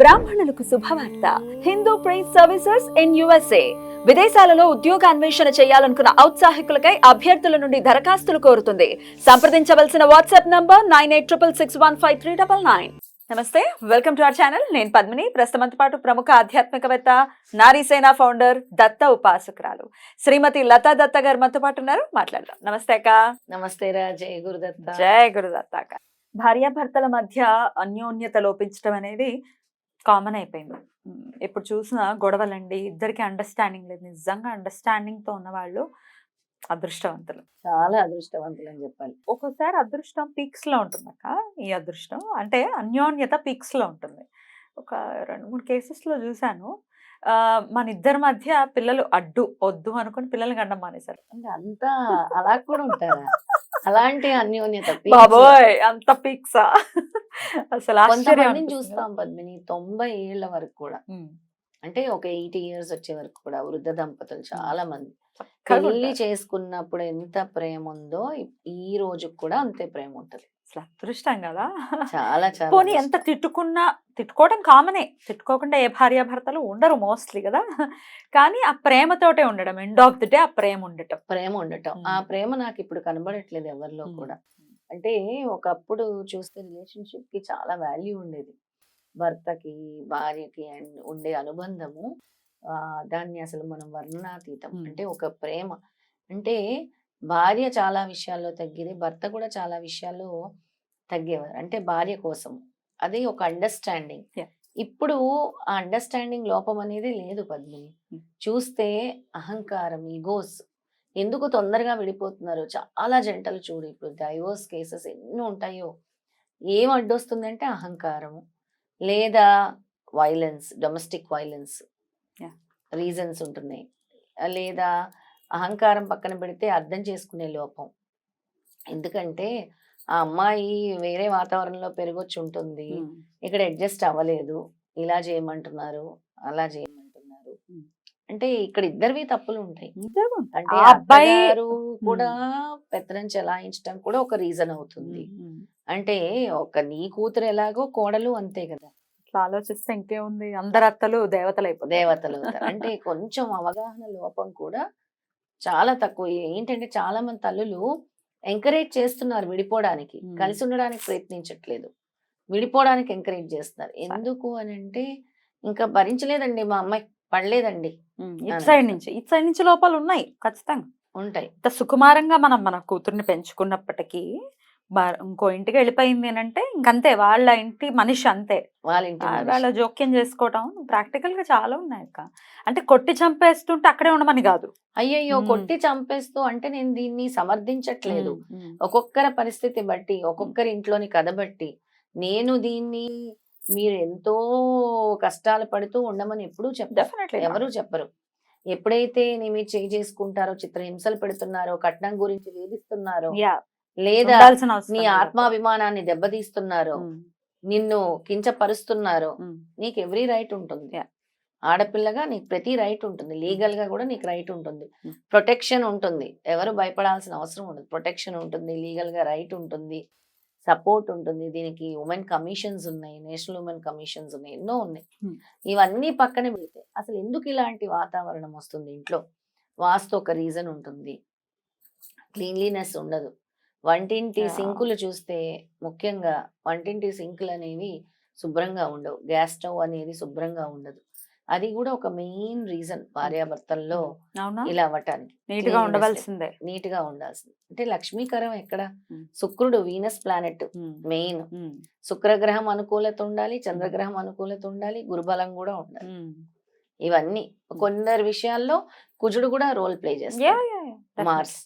బ్రాహ్మణులకు శుభవార్త. Hindu priest services in USA. విదేశాలలో ఉద్యోగ అన్వేషణ చేయాలనుకున్న ఔత్సాహికులకై అభ్యర్థుల నుండి దరఖాస్తులు కోరుతుంది. సంప్రదించవలసిన WhatsApp number nine eight triple six one five three double nine. నమస్తే వెల్కమ్ టు అవర్ ఛానల్. నేను పద్మిని. ప్రస్తుతంతో పాటు ప్రముఖ ఆధ్యాత్మికవేత్త నారీసేన ఫౌండర్ దత్త ఉపాసకురాలు శ్రీమతి లతా దత్త గారు మనతో పాటు ఉన్నారు. మాట్లాడదాం. నమస్తే అక్క. నమస్తే రా. జయ గురుదత్త. జయ గురుదత్త అక్క. భార్యాభర్తల మధ్య అన్యోన్యత లోపించడం అనేది కామన్ అయిపోయింది. ఉమ్, ఎప్పుడు చూసినా గొడవలండి ఇద్దరికి అండర్స్టాండింగ్ లేదు. నిజంగా అండర్స్టాండింగ్తో ఉన్న వాళ్ళు అదృష్టవంతులు. చాలా అదృష్టవంతులు అని చెప్పాలి. ఒక్కోసారి అదృష్టం పీక్స్లో ఉంటుంది అక్క ఈ అదృష్టం. అంటే అన్యోన్యత పీక్స్లో ఉంటుంది. ఒక రెండు మూడు కేసెస్లో చూశాను. మన ఇద్దరి మధ్య పిల్లలు అడ్డు వద్దు అనుకుని పిల్లల్ని గండం మానేశారు. అంటే అంతా అలా కూడా ఉంటారా? అలాంటి అన్యోన్యత. బాబోయ్ అంత పీక్సా అసలు అనిపిస్తుంది. చూస్తాం పద్మిని తొంభై ఏళ్ళ వరకు కూడా. అంటే ఒక ఎయిటీ ఇయర్స్ వచ్చే వరకు కూడా వృద్ధ దంపతులు చాలా మంది పెళ్ళి. చేసుకున్నప్పుడు ఎంత ప్రేమ ఉందో ఈ రోజు కూడా అంతే ప్రేమ ఉంటది అసలు అదృష్టం కదా! చాలా చాలా పోనీ ఎంత. తిట్టుకున్నా తిట్టుకోవడం కామనే. తిట్టుకోకుండా ఏ భార్యాభర్తలు ఉండరు మోస్ట్లీ కదా! కానీ ఆ ప్రేమతోటే ఉండడం ఎండ్ ఆఫ్ ది డే ఆ ప్రేమ ఉండటం ప్రేమ ఉండటం ఆ. ప్రేమ నాకు ఇప్పుడు కనబడట్లేదు ఎవరిలో. కూడా. అంటే ఒకప్పుడు చూస్తే రిలేషన్షిప్కి చాలా వాల్యూ ఉండేది. భర్తకి భార్యకి అండ్ ఉండే అనుబంధము. దాన్ని అసలు మనం వర్ణనాతీతం. అంటే ఒక ప్రేమ అంటే భార్య చాలా విషయాల్లో తగ్గేది భర్త కూడా చాలా విషయాల్లో తగ్గేవారు అంటే భార్య కోసం అది ఒక అండర్స్టాండింగ్. ఇప్పుడు ఆ అండర్స్టాండింగ్ లోపం అనేది లేదు పద్మిని. చూస్తే అహంకారం ఈగోస్ ఎందుకు తొందరగా విడిపోతున్నారు చాలా జంటలు చూడు ఇప్పుడు డైవోర్స్ కేసెస్ ఎన్ని ఉంటాయో ఏం అడ్డొస్తుందంటే అహంకారము లేదా వైలెన్స్ డొమెస్టిక్ వైలెన్స్. రీజన్స్ ఉంటున్నాయి. లేదా అహంకారం పక్కన పెడితే అర్థం చేసుకునే లోపం. ఎందుకంటే ఆ అమ్మాయి వేరే వాతావరణంలో పెరగొచ్చి ఉంటుంది. ఇక్కడ అడ్జస్ట్ అవ్వలేదు. ఇలా చేయమంటున్నారు అలా చేయమంటున్నారు. అంటే ఇక్కడ ఇద్దరివి తప్పులు ఉంటాయి. అంటే అబ్బాయి కూడా పెత్తనం చెలాయించడం కూడా ఒక రీజన్ అవుతుంది. అంటే ఒక నీ కూతురు ఎలాగో కోడలు అంతే కదా. ఇట్లా ఆలోచిస్తే ఇంకేముంది? అందరు అత్తలు దేవతలు అయిపోతారు దేవతలు. అంటే కొంచెం అవగాహన లోపం కూడా చాలా తక్కువ. ఏంటంటే చాలా మంది తల్లులు ఎంకరేజ్ చేస్తున్నారు విడిపోవడానికి. కలిసి ఉండడానికి ప్రయత్నించట్లేదు. విడిపోవడానికి ఎంకరేజ్ చేస్తున్నారు. ఎందుకు అని అంటే ఇంకా భరించలేదండి మా అమ్మాయి. పడలేదండి. ఇటు. సైడ్ నుంచి ఇటు సైడ్ నుంచి లోపాలు ఉన్నాయి ఖచ్చితంగా. ఉంటాయి. ఇంత సుకుమారంగా మనం మన కూతుర్ని పెంచుకున్నప్పటికీ ఇంకో ఇంటికి వెళ్ళిపోయింది అంటే ఇంకంతే వాళ్ళ ఇంటి మనిషి అంతే వాళ్ళ ఇంటి. వాళ్ళ జోక్యం చేసుకోవటం ప్రాక్టికల్గా చాలా ఉన్నాయి అక్క అంటే కొట్టి చంపేస్తుంటే అక్కడే ఉండమని కాదు అయ్యయ్యో. కొట్టి చంపేస్తూ అంటే నేను దీన్ని సమర్థించట్లేదు. ఒక్కొక్కరి పరిస్థితి బట్టి ఒక్కొక్కరి ఇంట్లోని కథ బట్టి నేను దీన్ని మీరు ఎంతో కష్టాలు పడుతూ ఉండమని ఎప్పుడూ చెప్పరు. ఎవరు చెప్పరు ఎప్పుడైతే నీ మీద చేయి చేసుకుంటారో చిత్రహింసలు పెడుతున్నారో కట్నం గురించి వేధిస్తున్నారో. లేదా నీ. ఆత్మాభిమానాన్ని దెబ్బతీస్తున్నారో. నిన్ను కించపరుస్తున్నారో. నీకు ఎవ్రీ రైట్ ఉంటుంది. ఆడపిల్లగా నీకు ప్రతి రైట్ ఉంటుంది లీగల్గా కూడా నీకు రైట్ ఉంటుంది. ప్రొటెక్షన్ ఉంటుంది ఎవరు భయపడాల్సిన అవసరం ఉండదు ప్రొటెక్షన్ ఉంటుంది లీగల్గా రైట్ ఉంటుంది సపోర్ట్ ఉంటుంది దీనికి ఉమెన్ కమిషన్స్ ఉన్నాయి నేషనల్ ఉమెన్ కమిషన్స్ ఉన్నాయి ఎన్నో ఉన్నాయి. ఇవన్నీ పక్కన పెడితే అసలు ఎందుకు ఇలాంటి వాతావరణం వస్తుంది ఇంట్లో వాస్తు ఒక రీజన్ ఉంటుంది క్లీన్లీనెస్ ఉండదు వంటింటి. సింకులు చూస్తే ముఖ్యంగా వంటింటి సింకులు అనేవి శుభ్రంగా ఉండవు. గ్యాస్ స్టవ్ అనేది శుభ్రంగా ఉండదు. అది కూడా ఒక మెయిన్ రీజన్ భార్యాభర్తల్లో ఇలా అవ్వటానికి. నీట్గా ఉండవలసిందే. నీట్గా ఉండాల్సింది. అంటే లక్ష్మీకరం ఎక్కడ. శుక్రుడు వీనస్ ప్లానెట్. మెయిన్. శుక్రగ్రహం అనుకూలత ఉండాలి చంద్రగ్రహం అనుకూలత ఉండాలి గురుబలం కూడా ఉండాలి. ఇవన్నీ కొందరు విషయాల్లో కుజుడు కూడా రోల్ ప్లే చేస్తాడు. మార్స్.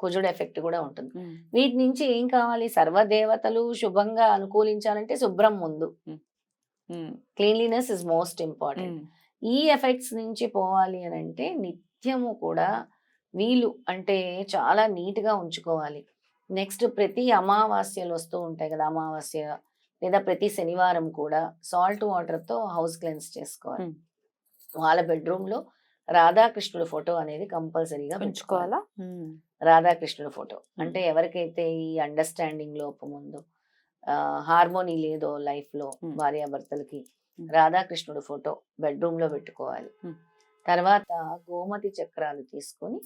కుజుడు ఎఫెక్ట్ కూడా ఉంటుంది. వీటి నుంచి ఏం కావాలి సర్వదేవతలు శుభంగా అనుకూలించాలంటే శుభ్రం ముందు. Cleanliness is most important. ఈ ఎఫెక్ట్స్ నుంచి పోవాలి అని అంటే నిత్యము కూడా వీలు అంటే చాలా నీట్గా ఉంచుకోవాలి నెక్స్ట్ ప్రతి అమావాస్యలు వస్తూ ఉంటాయి కదా అమావాస్య లేదా ప్రతి శనివారం కూడా సాల్ట్ వాటర్తో హౌస్ క్లెన్స్ చేసుకోవాలి. వాళ్ళ బెడ్రూమ్లో రాధాకృష్ణుడు ఫోటో అనేది కంపల్సరీగా ఉంచుకోవాలా ఉమ్. రాధాకృష్ణుడు ఫోటో అంటే ఎవరికైతే ఈ అండర్స్టాండింగ్ లోపం ఉందో హార్మోనీ లేదో లైఫ్లో Hmm. భార్యాభర్తలకి. రాధాకృష్ణుడు ఫోటో బెడ్రూమ్లో పెట్టుకోవాలి. తర్వాత గోమతి చక్రాలు తీసుకొని.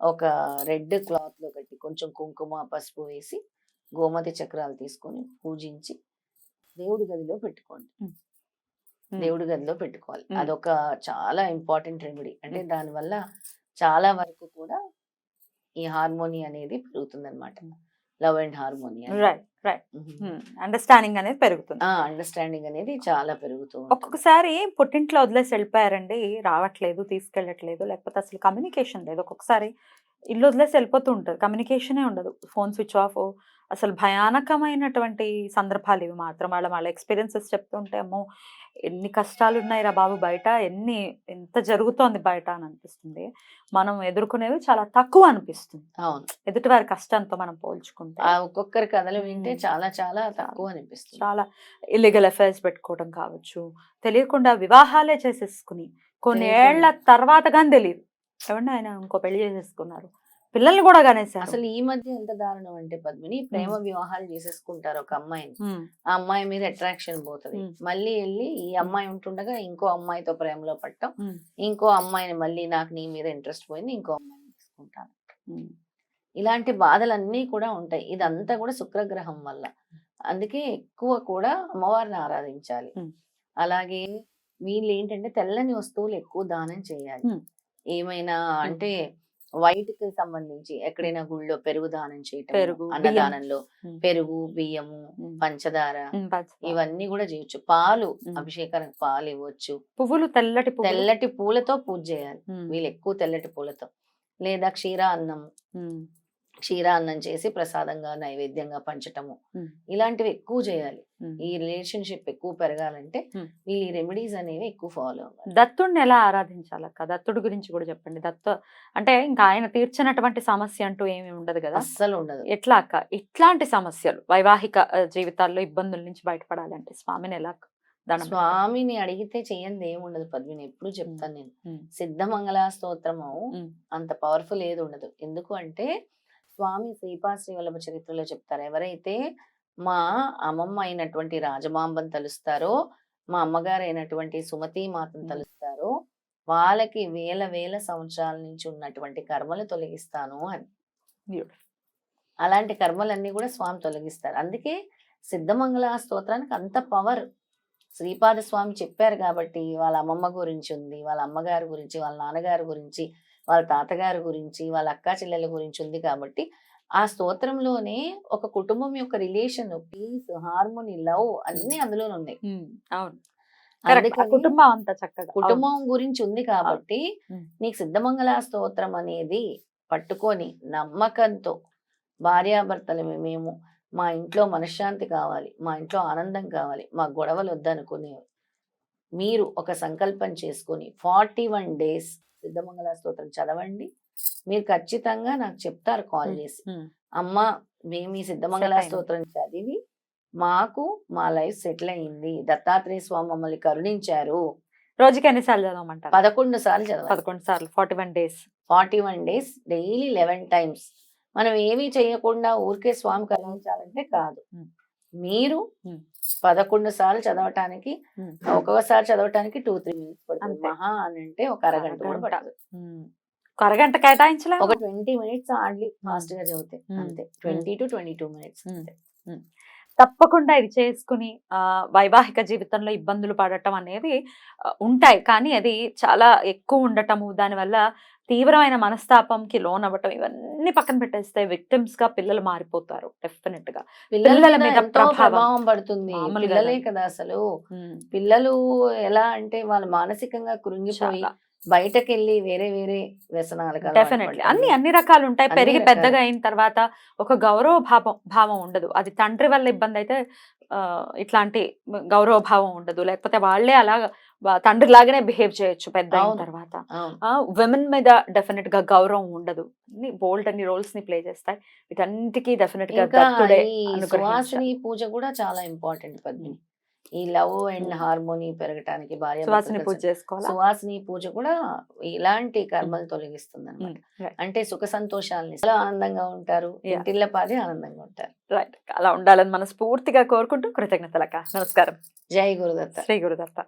ఒక రెడ్ క్లాత్లో కట్టి కొంచెం కుంకుమ పసుపు వేసి గోమతి చక్రాలు తీసుకొని పూజించి దేవుడి గదిలో పెట్టుకోండి. దేవుడి గదిలో పెట్టుకోవాలి. అదొక చాలా ఇంపార్టెంట్ రెమెడీ అంటే దానివల్ల చాలా వరకు కూడా ఈ హార్మోని అనేది పెరుగుతుంది అనమాట love and harmony right right understanding అనేది పెరుగుతుంది. అండర్స్టాండింగ్ అనేది చాలా పెరుగుతుంది ఒక్కొక్కసారి పుట్టింట్లో వదిలేసి వెళ్ళిపోయారండి రావట్లేదు తీసుకెళ్ళట్లేదు లేకపోతే అసలు కమ్యూనికేషన్ లేదు. ఒక్కొక్కసారి ఇల్లు వదిలేసి వెళ్ళిపోతూ ఉంటుంది. కమ్యూనికేషనే ఉండదు. Phone switch off. అసలు భయానకమైనటువంటి సందర్భాలు ఇవి మాత్రం. వాళ్ళ వాళ్ళ ఎక్స్పీరియన్సెస్ చెప్తుంటే అమ్మో! ఎన్ని కష్టాలు ఉన్నాయి రా బాబు బయట. ఎన్ని ఎంత జరుగుతోంది బయట అని అనిపిస్తుంది. మనం ఎదుర్కొనేవి చాలా తక్కువ అనిపిస్తుంది. అవును. ఎదుటి వారి కష్టంతో మనం పోల్చుకుంటే. ఒక్కొక్కరి కథలు వింటే. చాలా చాలా తక్కువ అనిపిస్తుంది. చాలా ఇల్లీగల్ అఫైర్స్ పెట్టుకోవడం కావచ్చు. తెలియకుండా వివాహాలే చేసేసుకుని కొన్ని. ఏళ్ళ తర్వాత కానీ తెలియదు ఏమన్నా ఆయన ఇంకో పెళ్ళి చేసేసుకున్నారు. పిల్లల్ని కూడా కనేసారు అసలు ఈ మధ్య ఎంత దారుణం అంటే పద్మిని ప్రేమ వివాహాలు చేసేసుకుంటారు ఒక అమ్మాయిని. ఆ అమ్మాయి మీద అట్రాక్షన్ పోతుంది. మళ్ళీ వెళ్ళి ఈ అమ్మాయి ఉంటుండగా ఇంకో అమ్మాయితో ప్రేమలో పట్టడం ఉమ్, ఇంకో అమ్మాయిని మళ్ళీ నాకు నీ మీద ఇంట్రెస్ట్ పోయింది ఇంకో అమ్మాయిని తీసుకుంటాను. ఇలాంటి బాధలన్నీ కూడా ఉంటాయి. ఇదంతా కూడా శుక్రగ్రహం వల్ల. అందుకే ఎక్కువ కూడా అమ్మవారిని ఆరాధించాలి. అలాగే వీళ్ళు ఏంటంటే తెల్లని వస్తువులు ఎక్కువ దానం చేయాలి. ఏమైనా అంటే వైట్కి సంబంధించి ఎక్కడైనా గుళ్ళో పెరుగు దానం చేయటం పెరుగు. అన్నదానంలో. పెరుగు బియ్యము పంచదార. ఇవన్నీ కూడా చేయొచ్చు. పాలు. అభిషేకానికి పాలు ఇవ్వచ్చు. పువ్వులు తెల్లటి తెల్లటి పూలతో పూజ చేయాలి. వీళ్ళు ఎక్కువ తెల్లటి పూలతో. లేదా క్షీర అన్నం ఉమ్, క్షీర అన్నం చేసి ప్రసాదంగా నైవేద్యంగా పంచటము. ఇలాంటివి ఎక్కువ చేయాలి. ఈ రిలేషన్షిప్ ఎక్కువ పెరగాలంటే. వీళ్ళు ఈ రెమెడీస్ అనేవి ఎక్కువ ఫాలో అవ్వాలి. దత్తుడిని ఎలా ఆరాధించాలక్క? దత్తుడి గురించి కూడా చెప్పండి. దత్తు అంటే ఇంకా ఆయన తీర్చినటువంటి సమస్య అంటూ ఏమీ ఉండదు కదా? అస్సలు ఉండదు. ఎట్లా అక్క? ఇట్లాంటి సమస్యలు వైవాహిక జీవితాల్లో ఇబ్బందుల నుంచి బయటపడాలంటే స్వామిని ఎలా? స్వామిని అడిగితే చెయ్యంది ఏముండదు పద్మిని ఎప్పుడు చెప్తాను నేను. సిద్ధమంగళ స్తోత్రము అంత పవర్ఫుల్ ఏది ఉండదు. ఎందుకు అంటే స్వామి శ్రీపా శ్రీవల్లభ చరిత్రలో చెప్తారు ఎవరైతే మా అమ్మమ్మ అయినటువంటి రాజమాంబను తలుస్తారో మా అమ్మగారు అయినటువంటి సుమతి మాతను. తలుస్తారో వాళ్ళకి వేల వేల సంవత్సరాల నుంచి ఉన్నటువంటి కర్మలు తొలగిస్తాను అని. అలాంటి కర్మలన్నీ కూడా స్వామి తొలగిస్తారు అందుకే సిద్ధమంగళ స్తోత్రానికి అంత పవర్ శ్రీపాద స్వామి చెప్పారు కాబట్టి వాళ్ళ అమ్మమ్మ గురించి ఉంది వాళ్ళ అమ్మగారి గురించి వాళ్ళ నాన్నగారి గురించి వాళ్ళ తాతగారి గురించి వాళ్ళ అక్కా చెల్లెల గురించి ఉంది కాబట్టి ఆ స్తోత్రంలోనే ఒక కుటుంబం యొక్క రిలేషన్ పీస్ హార్మోని లవ్ అన్ని అందులోనే ఉన్నాయి. అవును. కుటుంబం అంతా చక్కగా. కుటుంబం గురించి ఉంది కాబట్టి. నీకు సిద్ధమంగళ స్తోత్రం అనేది పట్టుకొని నమ్మకంతో భార్యాభర్తలు మేము మా ఇంట్లో మనశ్శాంతి కావాలి మా ఇంట్లో ఆనందం కావాలి మా గొడవలు వద్దనుకునే మీరు ఒక సంకల్పం చేసుకొని ఫార్టీ వన్ డేస్ సిద్ధమంగళ స్తోత్రం చదవండి. మీరు ఖచ్చితంగా నాకు చెప్తారు కాల్ చేసి. అమ్మ మేము ఈ సిద్ధమంగళ. స్తోత్రం చదివి మాకు మా లైఫ్ సెటిల్ అయింది. దత్తాత్రేయ స్వామి మమ్మల్ని కరుణించారు. రోజుకి ఎన్నిసార్లు చదవమంటారు? పదకొండు సార్లు చదవాలి. పదకొండు సార్లు. Forty one days. Forty one days daily eleven times. మనం ఏమీ చేయకుండా ఊరికే స్వామి కరుణించాలంటే కాదు. మీరు. పదకొండు సార్లు చదవటానికి ఒక్కొక్కసారి చదవటానికి టూ త్రీ మినిట్స్ పడుతుంది. మహా అని అంటే ఒక అరగంట కూడా. పడుతుంది అరగంట కేటాయించలే ఒక ట్వంటీ మినిట్స్ హార్డ్లీ ఫాస్ట్గా చదివితే. అంతే. Twenty two twenty two minutes తప్పకుండా ఇది చేసుకుని ఆ, వైవాహిక జీవితంలో ఇబ్బందులు పడటం అనేది ఉంటాయి. కానీ అది చాలా ఎక్కువ ఉండటము దానివల్ల తీవ్రమైన మనస్తాపంకి లోన్ అవ్వటం ఇవన్నీ పక్కన పెట్టేస్తే విక్టిమ్స్గా పిల్లలు మారిపోతారు డెఫినెట్గా పిల్లల మీద ప్రభావం. పడుతుంది పిల్లలే కాదు. అసలు పిల్లలు ఎలా అంటే వాళ్ళు మానసికంగా కృంగిపోయి బయటకు వెళ్ళి వేరే వేరే వ్యసనాలకు అలవాటు డెఫినెట్లీ. అన్ని అన్ని రకాలు ఉంటాయి పెరిగి. పెద్దగా అయిన తర్వాత ఒక గౌరవ భావం భావం ఉండదు అది తండ్రి వల్ల ఇబ్బంది అయితే ఇట్లాంటి గౌరవ భావం ఉండదు లేకపోతే వాళ్ళే అలా తండ్రి లాగానే బిహేవ్ చేయొచ్చు పెద్ద అయిన. తర్వాత. విమెన్ మీద డెఫినెట్గా గౌరవం ఉండదు. బోల్డ్ అన్ని రోల్స్ని ప్లే చేస్తాయి. వీటన్నిటికీ డెఫినెట్గా. సువాసిని పూజ కూడా చాలా ఇంపార్టెంట్ పద్మిని. ఈ లవ్ అండ్. హార్మోని పెరగటానికి భార్య సువాసిని పూజ చేసుకోవాలా? సువాసిని పూజ కూడా ఇలాంటి కర్మలు తొలగిస్తుంది అనమాట. అంటే సుఖ సంతోషాలని చాలా ఆనందంగా ఉంటారు. ఇంటిళ్ళ పాది ఆనందంగా ఉంటారు. రైట్ అలా ఉండాలని మనస్ఫూర్తిగా కోరుకుంటూ కృతజ్ఞతలక్క. నమస్కారం. జై గురుదత్త. శ్రీ గురుదత్త.